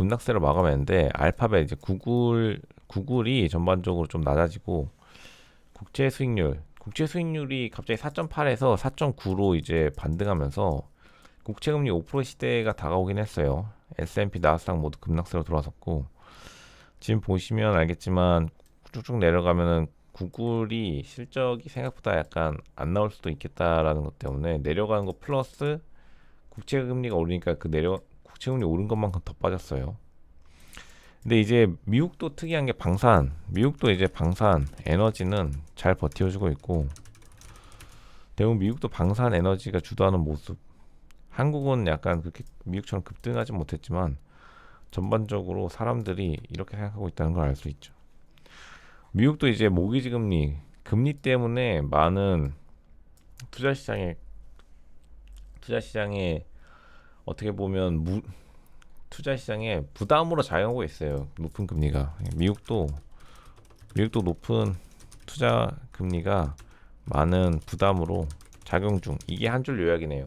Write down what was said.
급락세로 마감했는데 알파벳 이제 구글 구글이 전반적으로 좀 낮아지고 국채 수익률 국채 수익률이 갑자기 4.8에서 4.9로 이제 반등하면서 국채 금리 5% 시대가 다가오긴 했어요. S&P 나스닥 모두 급락세로 돌아섰고 지금 보시면 알겠지만 쭉쭉 내려가면은 구글이 실적이 생각보다 약간 안 나올 수도 있겠다라는 것 때문에 내려가는 거 플러스 국채 금리가 오르니까 그 내려 국채 금리 오른 것만큼 더 빠졌어요. 근데 이제 미국도 특이한 게 방산, 미국도 이제 방산 에너지는 잘 버텨주고 있고 대부분 미국도 방산 에너지가 주도하는 모습. 한국은 약간 그렇게 미국처럼 급등하지 못했지만 전반적으로 사람들이 이렇게 생각하고 있다는 걸 알 수 있죠. 미국도 이제 모기지 금리, 금리 때문에 많은 투자 시장에 투자 시장에 어떻게 보면 무, 투자 시장에 부담으로 작용하고 있어요. 높은 금리가 미국도 미국도 높은 투자 금리가 많은 부담으로 작용 중. 이게 한 줄 요약이네요.